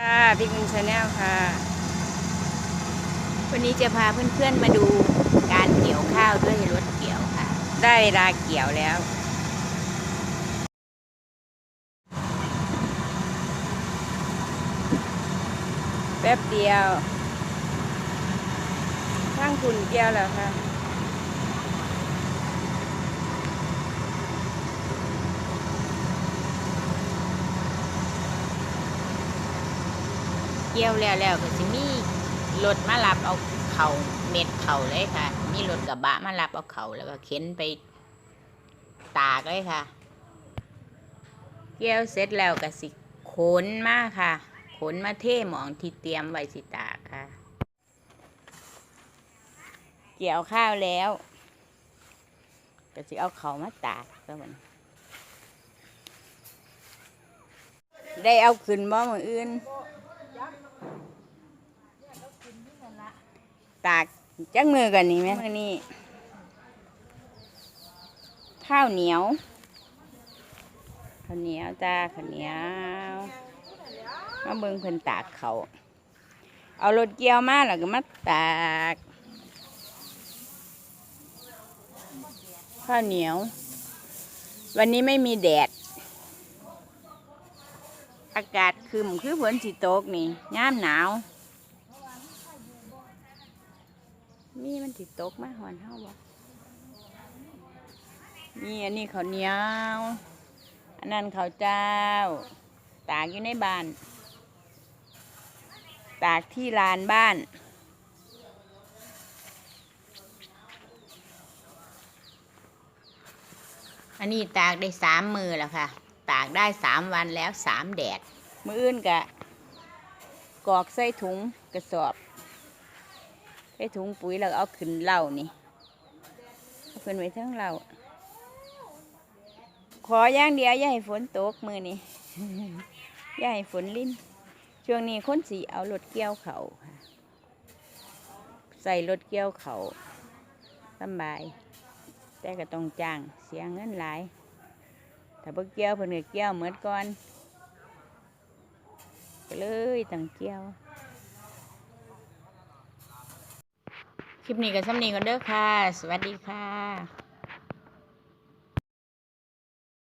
ค่ะพิกมินชาแนลค่ะ วันนี้จะพาเพื่อนๆมาดูการเกี่ยวข้าวด้วยรถเกี่ยวค่ะ ได้เวลาเกี่ยวแล้ว แป๊บเดียว ข้างคุณเกี่ยวแล้วค่ะ เกี่ยวแล้วแล้วก็จะมีรถมารับเอาเขาเม็ดเขาเลยค่ะ มีรถกระบะมารับเอาเขาแล้วก็เข็นไปตากเลยค่ะ เกี่ยวเสร็จแล้วก็สิขนมาค่ะ ขนมาเท่หมองที่เตรียมไว้สิตากค่ะ เกี่ยวข้าวแล้ว ก็สิเอาเขามาตากซะมันได้เอาขึ้นบ่มืออื่น ตากจักมือกันนี่ไหมมือนี้ข้าวเหนียวข้าวเหนียวจ้าข้าวเหนียวมาเบิ่งเพิ่นตากเขาเอารถเกี่ยวมาแล้วก็มาตากข้าวเหนียว วันนี้ไม่มีแดด อากาศคึมคือฝนสิตกนี่ย่ามหนาว มีมันสิตกมาหอนเฮาบ่นี่อันนี้เขาเหนียว อันนั้นเขาเจ้า ตากอยู่ในบ้าน ตากที่ลานบ้านอันนี้ตากได้สามมือแล้วค่ะ ตากได้สามวันแล้วสามแดด มืออื่นกะ กอกใส่ถุงกระสอบ ส่ถุงปุ๋ยแล้วเอาขึ้นเหล่านี่เอาขึ้นไว้ทั้งเหล่าขออย่างเดียวอย่าให้ฝนตกมือนี่อย่าให้ฝนลิ้น ช่วงนี้คนสีเอารถเกี่ยวเขาค่ะใส่รถเกี่ยวเขาสบาย แต่ก็ต้องจ้างเสียเงินหลายถ้าบ่เกี่ยวเพิ่นก็เกี่ยวเหมือนก่อนไปเลยตังเกี้ยว คลิปนี้กับซ้ำนี้กันเด้อค่ะ สวัสดีค่ะ